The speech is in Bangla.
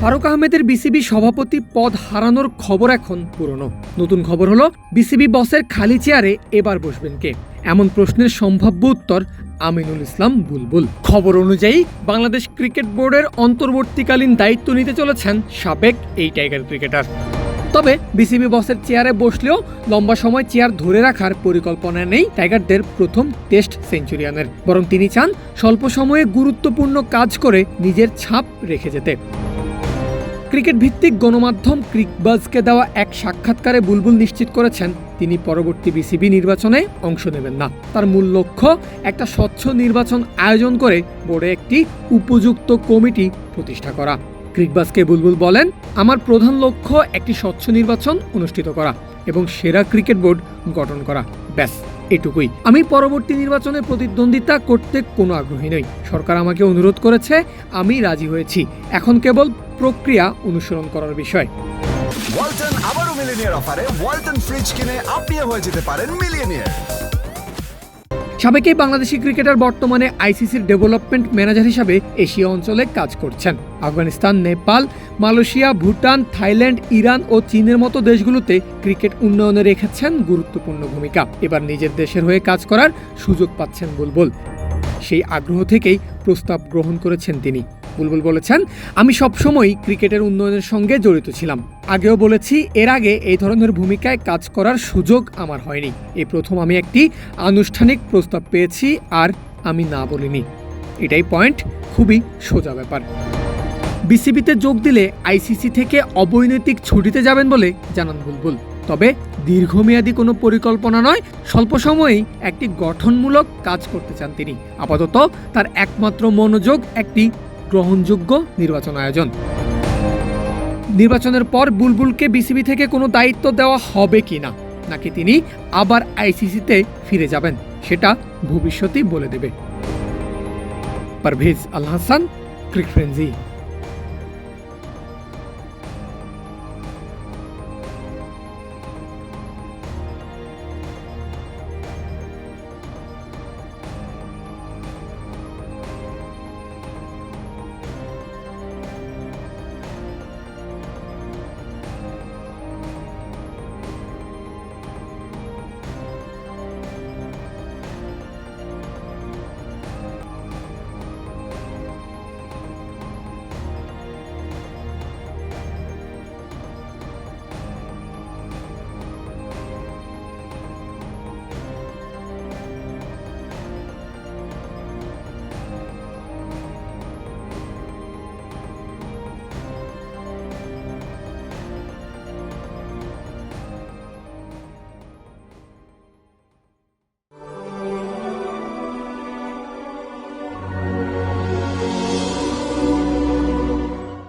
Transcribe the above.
ফারুক আহমেদের বিসিবি সভাপতি পদ হারানোর খবর এখন পুরনো। নতুন খবর হলো, বিসিবি বসের খালি চেয়ারে এবার বসবেন কে? এমন প্রশ্নের সম্ভাব্য উত্তর আমিনুল ইসলাম বুলবুল। খবর অনুযায়ী, বাংলাদেশ ক্রিকেট বোর্ডের অন্তর্বর্তীকালীন দায়িত্ব নিতে চলেছেন সাবেক এই টাইগার ক্রিকেটার। তবে বিসিবি বসের চেয়ারে বসলেও লম্বা সময় চেয়ার ধরে রাখার পরিকল্পনা নেই টাইগারদের প্রথম টেস্ট সেঞ্চুরিয়ানের। বরং তিনি চান, স্বল্প সময়ে গুরুত্বপূর্ণ কাজ করে নিজের ছাপ রেখে যেতে। ক্রিকেট ভিত্তিক গণমাধ্যম ক্রিকবাজকে দেওয়া এক সাক্ষাৎকারে বুলবুল নিশ্চিত করেছেন, তিনি পরবর্তী বিসিবি নির্বাচনে অংশ নেবেন না। তার মূল লক্ষ্য, একটা স্বচ্ছ নির্বাচন আয়োজন করে বোর্ডে একটি উপযুক্ত কমিটি প্রতিষ্ঠা করা। ক্রিকবাজকে বুলবুল বলেন, আমার প্রধান লক্ষ্য একটি স্বচ্ছ নির্বাচন অনুষ্ঠিত করা এবং সেরা ক্রিকেট বোর্ড গঠন করা। ব্যাস। এটুকুই। আমি পরবর্তী নির্বাচনে প্রতিদ্বন্দ্বিতা করতে কোনো আগ্রহী নই। সরকার আমাকে অনুরোধ করেছে, আমি রাজি হয়েছি। এখন কেবল প্রক্রিয়া অনুসরণ করার বিষয়। ওয়ালটন আবারও মিলিনিয়ার অফারে ওয়ালটন ফ্রিজ কিনে আপনিও হয়ে যেতে পারেন মিলিয়নিয়ার। সাবেক এই বাংলাদেশি ক্রিকেটার বর্তমানে আইসিসির ডেভেলপমেন্ট ম্যানেজার হিসাবে এশিয়া অঞ্চলে কাজ করছেন। Afghanistan, Nepal, Malaysia, Bhutan, Thailand, Iran ও চীনের মতো দেশগুলোতে ক্রিকেট উন্নয়নে রেখেছেন গুরুত্বপূর্ণ ভূমিকা। এবার নিজের দেশের হয়ে কাজ করার সুযোগ পাচ্ছেন বুলবুল। সেই আগ্রহ থেকেই প্রস্তাব গ্রহণ করেছেন তিনি। বুলবুল বলেছেন, আমি সবসময়ই ক্রিকেটের উন্নয়নের সঙ্গে জড়িত ছিলাম। আগেও বলেছি, এর আগে এই ধরনের ভূমিকায় কাজ করার সুযোগ আমার হয়নি। এই প্রথম আমি একটি আনুষ্ঠানিক প্রস্তাব পেয়েছি, আর আমি না বলিনি। এটাই পয়েন্ট, খুবই সোজা ব্যাপার। বিসিবিতে যোগ দিলে আইসিসি থেকে অবৈনৈতিক ছুটিতে যাবেন বলে জানান বুলবুল। তবে দীর্ঘমেয়াদী কোনো পরিকল্পনা নয়, স্বল্প সময়েই একটি গঠনমূলক কাজ করতে চান তিনি। আপাতত তার একমাত্র মনোযোগ একটি গ্রহণযোগ্য নির্বাচন আয়োজন। নির্বাচনের পর বুলবুলকে বিসিবি থেকে কোনো দায়িত্ব দেওয়া হবে কি না, নাকি তিনি আবার আইসিসিতে ফিরে যাবেন, সেটা ভবিষ্যতেই বলে দেবে। পারভেজ আল হাসান, ক্রিক ফ্রেন্সি।